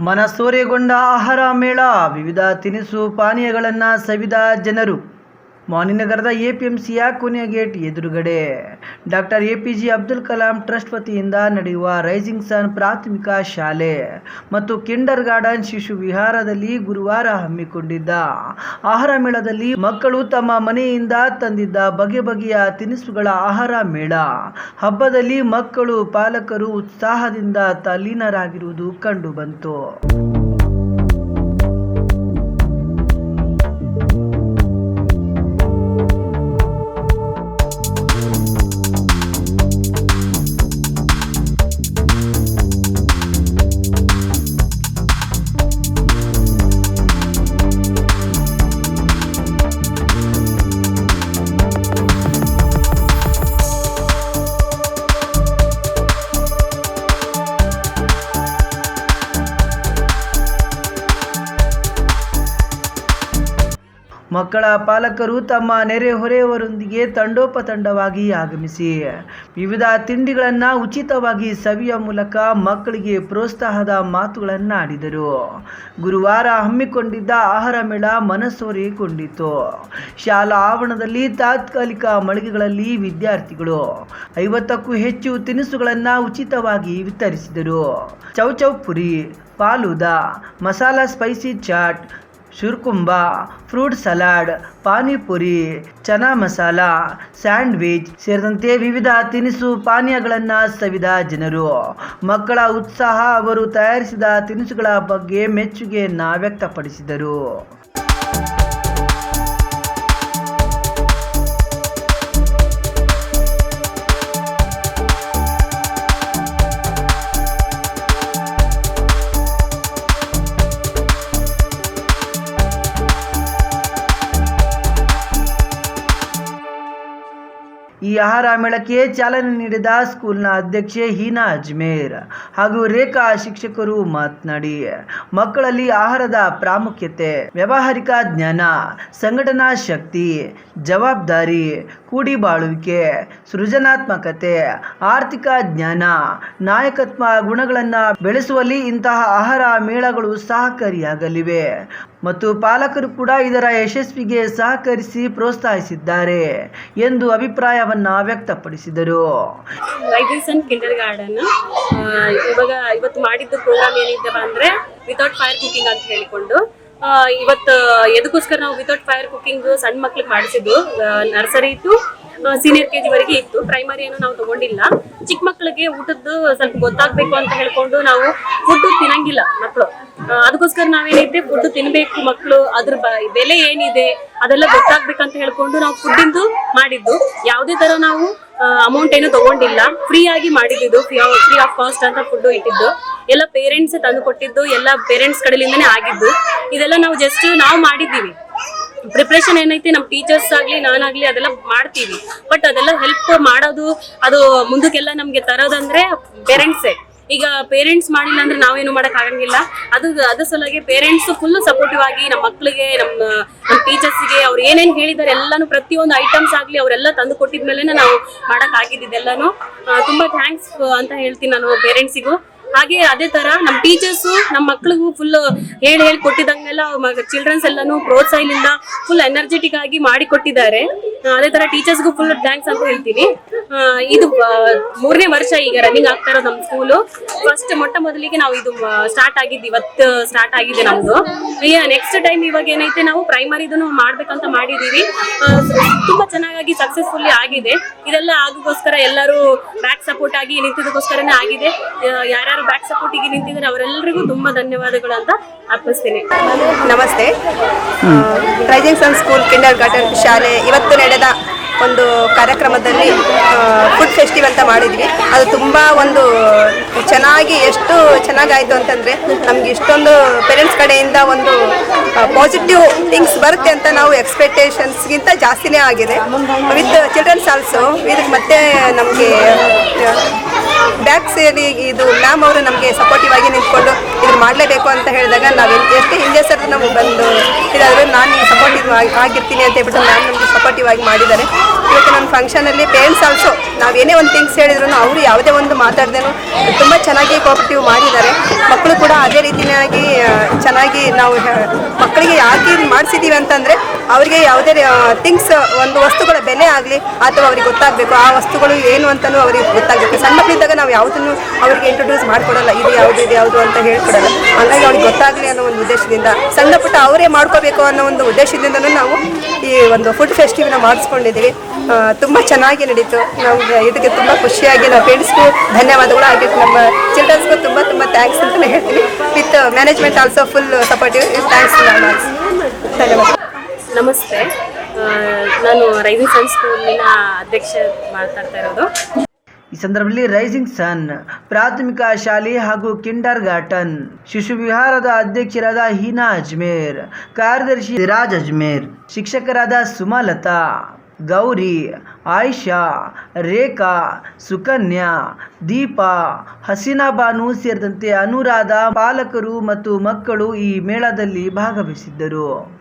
ಮನಸೂರೆಗೊಂಡ ಆಹಾರ ಮೇಳ ವಿವಿಧ ತಿನಿಸು ಪಾನೀಯಗಳನ್ನು ಸವಿದ ಜನರು. ಮಾನಿನಗರದ ಎಪಿಎಂಸಿಯ ಕೊನೆಯ ಗೇಟ್ ಎದುರುಗಡೆ. Doctor A P J Abdul Kalam trust ವತಿಯಿಂದ ನಡೆಯುವ ರೈಸಿಂಗ್ ಸನ್ ಪ್ರಾಥಮಿಕ ಶಾಲೆ ಮತ್ತು ಕಿಂಡರ್ ಗಾರ್ಡನ್ ಶಿಶು ವಿಹಾರದಲ್ಲಿ ಗುರುವಾರ ಹಮ್ಮಿಕೊಂಡಿದ್ದ ಆಹಾರ ಮೇಳದಲ್ಲಿ ಮಕ್ಕಳು ತಮ್ಮ ಮನೆಯಿಂದ ತಂದಿದ್ದ ಬಗೆ ಬಗೆಯ ತಿನಿಸುಗಳ ಆಹಾರ ಮೇಳ. ಹಬ್ಬದಲ್ಲಿ ಮಕ್ಕಳು ಪಾಲಕರು ಉತ್ಸಾಹದಿಂದ ತಲ್ಲೀನರಾಗಿರುವುದು ಕಂಡುಬಂತು. ಮಕ್ಕಳ ಪಾಲಕರು ತಮ್ಮ ನೆರೆಹೊರೆಯವರೊಂದಿಗೆ ತಂಡೋಪತಂಡವಾಗಿ ಆಗಮಿಸಿ, ವಿವಿಧ ತಿಂಡಿಗಳನ್ನು ಉಚಿತವಾಗಿ ಸವಿಯ ಮೂಲಕ ಮಕ್ಕಳಿಗೆ ಪ್ರೋತ್ಸಾಹದ ಮಾತುಗಳನ್ನು ಆಡಿದರು ಗುರುವಾರ ಹಮ್ಮಿಕೊಂಡಿದ್ದ ಆಹಾರ ಮೇಳ ಮನಸ್ಸೊರೆಕೊಂಡಿತು ಶಾಲಾ ಆವರಣದಲ್ಲಿ ತಾತ್ಕಾಲಿಕ ಮಳಿಗೆಗಳಲ್ಲಿ ವಿದ್ಯಾರ್ಥಿಗಳು ಐವತ್ತಕ್ಕೂ ಹೆಚ್ಚು ತಿನಿಸುಗಳನ್ನು ಉಚಿತವಾಗಿ ವಿತರಿಸಿದರು. Chow chow puri falooda, masala spicy chaat ಶುರ್ಕುಂಬ, fruit salad, panipuri, chana masala, sandwich ಸೇರಿದಂತೆ ವಿವಿಧ ತಿನಿಸು ಪಾನೀಯಗಳನ್ನು ಸವಿದ ಜನರು. ಮಕ್ಕಳ ಉತ್ಸಾಹ ಅವರು ತಯಾರಿಸಿದ ತಿನಿಸುಗಳ ಬಗ್ಗೆ ಮೆಚ್ಚುಗೆಯನ್ನು ವ್ಯಕ್ತಪಡಿಸಿದರು ಈ ಆಹಾರ ಮೇಳಕ್ಕೆ ಚಾಲನೆ ನೀಡಿದ ಸ್ಕೂಲ್ನ ಅಧ್ಯಕ್ಷೆ ಹೀನಾ ಅಜ್ಮೇರ್ ಹಾಗೂ ರೇಖಾ ಶಿಕ್ಷಕರು ಮಾತನಾಡಿ, ಮಕ್ಕಳಲ್ಲಿ ಆಹಾರದ ಪ್ರಾಮುಖ್ಯತೆ, ವ್ಯಾವಹಾರಿಕ ಜ್ಞಾನ, ಸಂಘಟನಾ ಶಕ್ತಿ, ಜವಾಬ್ದಾರಿ ಕೂಡಿ ಬಾಳುವಿಕೆ ಸೃಜನಾತ್ಮಕತೆ, ಆರ್ಥಿಕ ಜ್ಞಾನ, ನಾಯಕತ್ವ ಗುಣಗಳನ್ನು ಬೆಳೆಸುವಲ್ಲಿ ಇಂತಹ ಆಹಾರ ಮೇಳಗಳು ಸಹಕಾರಿಯಾಗಲಿವೆ. ಮತ್ತು ಪಾಲಕರು ಕೂಡ ಇದರ ಯಶಸ್ವಿಗೆ ಸಹಕರಿಸಿ ಪ್ರೋತ್ಸಾಹಿಸಿದ್ದಾರೆ ಎಂದು ಅಭಿಪ್ರಾಯವನ್ನ ವ್ಯಕ್ತಪಡಿಸಿದರು. ಕಿಂಡರ್ ಗಾರ್ಡನ್ ಇವಾಗ ಇವತ್ತು ಮಾಡಿದ್ದು ಪ್ರೋಗ್ರಾಮ್ ಏನಿದ್ದವ ಅಂದ್ರೆ ವಿತೌಟ್ ಫೈರ್ ಕುಕಿಂಗ್ ಅಂತ ಹೇಳಿಕೊಂಡು ಇವತ್ತು ಎದಕ್ಕೋಸ್ಕರ ನಾವು ವಿತೌಟ್ ಫೈರ್ ಕುಕಿಂಗ್ ಸಣ್ಣ ಮಕ್ಳಿಗೆ ಮಾಡಿಸಿದ್ದು nursery to senior K G ವರೆಗೆ ಇತ್ತು. ಪ್ರೈಮರಿ ಏನು ನಾವು ತಗೊಂಡಿಲ್ಲ. ಚಿಕ್ಕ ಮಕ್ಕಳಿಗೆ ಊಟದ್ದು ಸ್ವಲ್ಪ ಗೊತ್ತಾಗ್ಬೇಕು ಅಂತ ಹೇಳ್ಕೊಂಡು ನಾವು ಫುಡ್ ತಿನ್ನಂಗಿಲ್ಲ ಮಕ್ಕಳು ಅದಕ್ಕೋಸ್ಕರ ನಾವೇನೈತೆ ಫುಡ್ ತಿನ್ಬೇಕು ಮಕ್ಕಳು ಅದ್ರ ಬೆಲೆ ಏನಿದೆ, ಅದೆಲ್ಲ ಗೊತ್ತಾಗ್ಬೇಕಂತ ಹೇಳ್ಕೊಂಡು ನಾವು ಫುಡ್ಡಿಂದು ಮಾಡಿದ್ದು. ಯಾವುದೇ ತರ ನಾವು ಅಮೌಂಟ್ ಏನು ತಗೊಂಡಿಲ್ಲ. ಫ್ರೀ ಆಗಿ ಮಾಡಿದ್ದು ಫ್ರೀ ಆಫ್ ಕಾಸ್ಟ್ ಅಂತ ಫುಡ್ ಇಟ್ಟಿದ್ದು. ಎಲ್ಲ ಪೇರೆಂಟ್ಸ್ ತಂದು ಕೊಟ್ಟಿದ್ದು, ಎಲ್ಲ ಪೇರೆಂಟ್ಸ್ ಕಡೆಯಿಂದನೇ ಆಗಿದ್ದು. ಇದೆಲ್ಲ ನಾವು ಜಸ್ಟ್ ನಾವು ಮಾಡಿದ್ದೀವಿ. ಪ್ರಿಪ್ರೇಷನ್ ಏನೈತಿ ನಮ್ಮ ಟೀಚರ್ಸ್ ಆಗಲಿ, ನಾನಾಗಲಿ ಅದೆಲ್ಲ ಮಾಡ್ತೀವಿ. ಬಟ್ ಅದೆಲ್ಲ ಹೆಲ್ಪ್ ಮಾಡೋದು, ಅದು ಮುಂದಕ್ಕೆಲ್ಲ ನಮಗೆ ತರೋದಂದ್ರೆ ಪೇರೆಂಟ್ಸೇ ಈಗ ಪೇರೆಂಟ್ಸ್ ಮಾಡಿಲ್ಲ ಅಂದ್ರೆ ನಾವೇನು ಮಾಡಕ್ ಆಗಂಗಿಲ್ಲ. ಅದು, ಅದ್ರ ಸಲುವಾಗಿ ಪೇರೆಂಟ್ಸ್ ಫುಲ್ ಸಪೋರ್ಟಿವ್ ಆಗಿ ನಮ್ಮ ಮಕ್ಳಿಗೆ, ನಮ್ಮ ನಮ್ಮ ಟೀಚರ್ಸ್ಗೆ ಅವ್ರು ಏನೇನ್ ಹೇಳಿದ್ದಾರೆ ಎಲ್ಲಾನು ಪ್ರತಿಯೊಂದು ಐಟಮ್ಸ್ ಆಗ್ಲಿ ಅವರೆಲ್ಲ ತಂದು ಕೊಟ್ಟಿದ್ಮೇಲೆ ನಾವು ಮಾಡಕ್ ಆಗಿದ್ದೆಲ್ಲಾನು ತುಂಬಾ ಥ್ಯಾಂಕ್ಸ್ ಅಂತ ಹೇಳ್ತೀನಿ ನಾನು ಪೇರೆಂಟ್ಸಿಗೂ ಹಾಗೆ ಅದೇ ತರ ನಮ್ಮ ಟೀಚರ್ಸ್ ನಮ್ಮ ಮಕ್ಳಿಗೂ ಫುಲ್ ಹೇಳಿ ಹೇಳಿ ಕೊಟ್ಟಿದಂಗೆಲ್ಲ ಚಿಲ್ಡ್ರನ್ಸ್ ಎಲ್ಲಾನು ಪ್ರೋತ್ಸಾಹದಿಂದ ಫುಲ್ ಎನರ್ಜೆಟಿಕ್ ಆಗಿ ಮಾಡಿ ಕೊಟ್ಟಿದ್ದಾರೆ. ಅದೇ ತರ ಟೀಚರ್ಸ್ಗೂ ಫುಲ್ ಥ್ಯಾಂಕ್ಸ್ ಅಂತ ಹೇಳ್ತೀನಿ. ಇದು ಮೂರನೇ ವರ್ಷ ಈಗ ರನ್ನಿಂಗ್ ಆಗ್ತಾ ಇರೋದು ನಮ್ಮ ಸ್ಕೂಲು ಫಸ್ಟ್ ಮೊಟ್ಟ ಮೊದಲಿಗೆ ನಾವು ಇದು ಸ್ಟಾರ್ಟ್ ಆಗಿದ್ದು, ಇವತ್ತು ಸ್ಟಾರ್ಟ್ ಆಗಿದೆ ನಮ್ದು. ನೆಕ್ಸ್ಟ್ ಟೈಮ್ ಇವಾಗ ಏನೈತೆ, ನಾವು ಪ್ರೈಮರಿದನ್ನು ಮಾಡ್ಬೇಕಂತ ಮಾಡಿದೀವಿ ತುಂಬಾ ಚೆನ್ನಾಗಿ ಸಕ್ಸಸ್ಫುಲ್ಲಿ ಆಗಿದೆ. ಇದೆಲ್ಲ ಆಗೋಕ್ಕೋಸ್ಕರ ಎಲ್ಲರೂ ಬ್ಯಾಕ್ ಸಪೋರ್ಟ್ ಆಗಿ ನಿಂತಿದ್ದಕ್ಕೋಸ್ಕರನೇ ಆಗಿದೆ. ಯಾರ್ಯಾರು ಬ್ಯಾಕ್ ಸಪೋರ್ಟಿಗೆ ನಿಂತಿದ್ದಾರೆ ಅವರೆಲ್ಲರಿಗೂ ತುಂಬಾ ಧನ್ಯವಾದಗಳು ಅಂತ ಅರ್ಪಿಸ್ತೀನಿ. ನಮಸ್ತೆ. Rising sun school kindergarten ಶಾಲೆ ಇವತ್ತು ನಡೆದ ಒಂದು ಕಾರ್ಯಕ್ರಮದಲ್ಲಿ ಫುಡ್ ಫೆಸ್ಟಿವಲ್ ಅಂತ ಮಾಡಿದ್ವಿ. ಅದು ತುಂಬ ಒಂದು ಚೆನ್ನಾಗಿ, ಎಷ್ಟು ಚೆನ್ನಾಗಾಯಿತು ಅಂತಂದರೆ, ನಮ್ಗೆ ಇಷ್ಟೊಂದು ಪೇರೆಂಟ್ಸ್ ಕಡೆಯಿಂದ ಒಂದು ಪಾಸಿಟಿವ್ ಥಿಂಗ್ಸ್ ಬರುತ್ತೆ ಅಂತ ನಾವು ಎಕ್ಸ್ಪೆಕ್ಟೇಷನ್ಸ್ಗಿಂತ ಜಾಸ್ತಿನೇ ಆಗಿದೆ. ವಿತ್ ಚಿಲ್ಡ್ರನ್ಸ್ ಆಲ್ಸೋ ಇದಕ್ಕೆ ಮತ್ತೆ ನಮಗೆ ಬ್ಯಾಕ್ ಸೇರಿ ಇದು ಮ್ಯಾಮ್ ಅವರು ನಮಗೆ ಸಪೋರ್ಟಿವ್ ಆಗಿ ನಿಂತ್ಕೊಂಡು ಇದು ಮಾಡಲೇಬೇಕು ಅಂತ ಹೇಳಿದಾಗ ನಾವು ಎಷ್ಟು ಹಿಂದೆ ಸರ್ ನಾವು ಬಂದು ಇದಾದರೂ ನಾನು ಸಪೋರ್ಟಿವ್ ಆಗಿರ್ತೀನಿ ಅಂತ ಹೇಳ್ಬಿಟ್ಟು ಮ್ಯಾಮ್ ನಮಗೆ ಸಪೋರ್ಟಿವ್ ಆಗಿ ಮಾಡಿದ್ದಾರೆ. ಇವತ್ತು ನಮ್ಮ ಫಂಕ್ಷನಲ್ಲಿ ಪೇರೆಂಟ್ಸ್ ಆಲ್ಸೋ ನಾವು ಏನೇ ಒಂದು ಥಿಂಗ್ಸ್ ಹೇಳಿದ್ರು ಅವರು ಯಾವುದೇ ಒಂದು ಮಾತಾಡ್ದೇನು ತುಂಬ ಚೆನ್ನಾಗಿ ಕೋಪರೇಟಿವ್ ಮಾಡಿದ್ದಾರೆ. ಮಕ್ಕಳು ಕೂಡ ಅದೇ ರೀತಿಯಾಗಿ ಚೆನ್ನಾಗಿ ನಾವು ಮಕ್ಕಳಿಗೆ ಯಾಕೆ ಮಾಡಿಸಿದ್ದೀವಿ ಅಂತಂದರೆ ಅವರಿಗೆ ಯಾವುದೇ ಥಿಂಗ್ಸ್ ಒಂದು ವಸ್ತುಗಳ ಬೆಲೆ ಆಗಲಿ ಅಥವಾ ಅವ್ರಿಗೆ ಗೊತ್ತಾಗಬೇಕು, ಆ ವಸ್ತುಗಳು ಏನು ಅಂತಲೂ ಅವ್ರಿಗೆ ಗೊತ್ತಾಗಬೇಕು. ಸಣ್ಣ ಮಕ್ಕಳಿದ್ದಾಗ ನಾವು ಯಾವುದನ್ನು ಅವರಿಗೆ ಇಂಟ್ರೊಡ್ಯೂಸ್ ಮಾಡಿಕೊಡಲ್ಲ. ಇದು ಯಾವುದು ಇದು ಯಾವುದು ಅಂತ ಹೇಳ್ಕೊಡಲ್ಲ. ಹಾಗಾಗಿ ಅವ್ರಿಗೆ ಗೊತ್ತಾಗಲಿ ಅನ್ನೋ ಒಂದು ಉದ್ದೇಶದಿಂದ, ಸಣ್ಣ ಪುಟ್ಟ ಅವರೇ ಮಾಡ್ಕೋಬೇಕು ಅನ್ನೋ ಒಂದು ಉದ್ದೇಶದಿಂದಲೂ ನಾವು ಈ ಒಂದು ಫುಡ್ ಫೆಸ್ಟಿವಲ್ನ ಮಾಡಿಸ್ಕೊಂಡಿದ್ದೀವಿ. ತುಂಬ ಚೆನ್ನಾಗಿ ನಡೀತು. ನಾವು ಇದಕ್ಕೆ ತುಂಬ ಖುಷಿಯಾಗಿ ನಾವು ಪೇರೆಂಟ್ಸ್ಗೂ ಧನ್ಯವಾದಗಳು ಆಗಿತ್ತು ನಮ್ಮ ಚಿಲ್ಡ್ರನ್ಸ್ಗೂ ತುಂಬ ತುಂಬ ಥ್ಯಾಂಕ್ಸ್ ಅಂತ ಹೇಳ್ತೀನಿ. With management also full supportive thanks ಧನ್ಯವಾದ. ನಮಸ್ತೆ. ನಾನು ರೈಸಿಂಗ್ ಸನ್ ಸ್ಕೂಲಿನ ಅಧ್ಯಕ್ಷ ಮಾತಾಡ್ತಾ ಇರೋದು. ಈ ಸಂದರ್ಭದಲ್ಲಿ ರೈಸಿಂಗ್ ಸನ್ ಪ್ರಾಥಮಿಕ ಶಾಲೆ ಹಾಗೂ ಕಿಂಡರ್ ಗಾರ್ಟನ್ ಶಿಶು ವಿಹಾರದ ಅಧ್ಯಕ್ಷರಾದ ಹೀನಾ ಅಜ್ಮೇರ್ ಕಾರ್ಯದರ್ಶಿ ರಾಜ್ ಅಜ್ಮೇರ್ ಶಿಕ್ಷಕರಾದ ಸುಮಲತಾ. ಗೌರಿ, ಆಯಿಷಾ, ರೇಖಾ, ಸುಕನ್ಯಾ, ದೀಪಾ ಹಸೀನಾ ಬಾನು ಸೇರಿದಂತೆ ಅನುರಾಧ, ಪಾಲಕರು ಮತ್ತು ಮಕ್ಕಳು ಈ ಮೇಳದಲ್ಲಿ ಭಾಗವಹಿಸಿದ್ದರು.